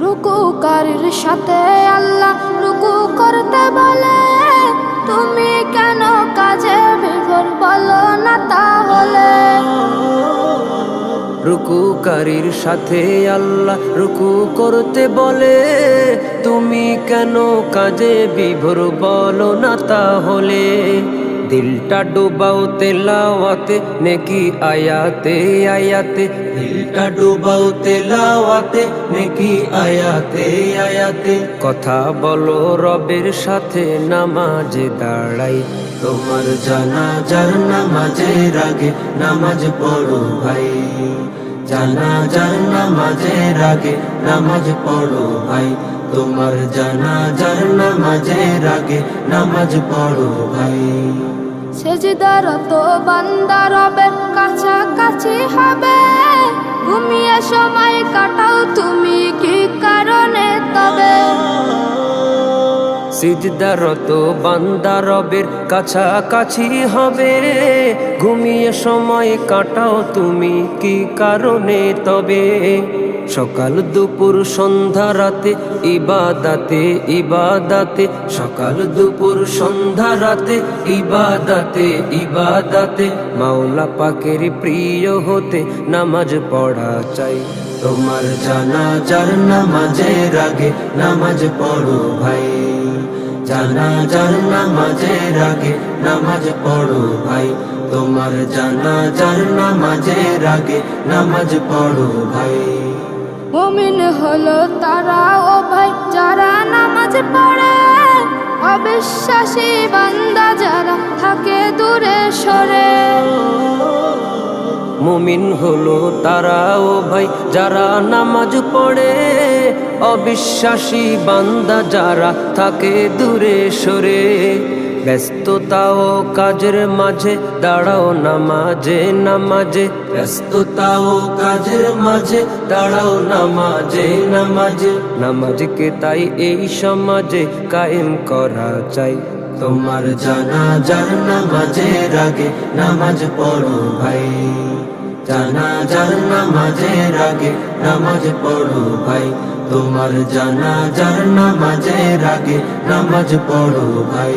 রুকুকারীর সাথে আল্লাহ, রুকু করতে বলে। তুমি কেন কাজে বিভোর বলো না তাহলে? রুকুকারীর সাথে আল্লাহ, রুকু করতে বলে। তুমি কেন কাজে বিভোর বলো না তাহলে? দিলটা ডুবাও তেলাওয়াতে নেকি আয়াতে আয়াতে। দিলটা ডুবাও তেলাওয়াতে নেকি আয়াতে আয়াতে। কথা বলো রবের সাথে নামাজে দাঁড়াই। তোমার জানাজার নামাজের আগে নামাজ পড়ো ভাই। জানাজার নামাজের আগে নামাজ পড়ো ভাই। তোমার জানাজার নামাজের আগে নামাজ পড়ো ভাই। সেজদারত বান্দা রবের কাছাকাছি হবে। ঘুমিয়ে সময় কাটাও তুমি কি কারণে তবে? সিজদারত বান্দা রবের কাছাকাছি হবে। ঘুমিয়ে সময় কাটাও তুমি কি কারণে তবে? সকাল দুপুর সন্ধ্যা রাতে ইবাদাতে ইবাদাতে। সকাল দুপুর সন্ধ্যা রাতে ইবাদাতে ইবাদাতে। মাওলা পাকের প্রিয় হতে নামাজ পড়া চাই। তোমার জানা জানাজার নামাজের আগে নামাজ পড়ো ভাই। জানা জানাজার নামাজের আগে নামাজ পড়ো ভাই। তোমার জানা জানাজার নামাজের আগে নামাজ পড়ো ভাই। মুমিন হলো তারা ও ভাই যারা নামাজ পড়ে। অবিশ্বাসী বান্দা যারা থাকে দূরে সরে। মুমিন হলো তারা ও ভাই যারা নামাজ পড়ে। অবিশ্বাসী বান্দা যারা থাকে দূরে সরে। ব্যস্ততা ও কাজের মাঝে, দাঁড়াও নামাজে নামাজে। ব্যস্ততা ও কাজের মাঝে, দাঁড়াও নামাজে নামাজে। নামাজকে তাই এই সমাজে কায়েম করা চাই। তোমার জানাজার নামাজের আগে নামাজ পড়ো ভাই। জানাজার নামাজের আগে নামাজ পড়ো ভাই। তোমার জানাজার নামাজের আগে নামাজ পড়ো ভাই।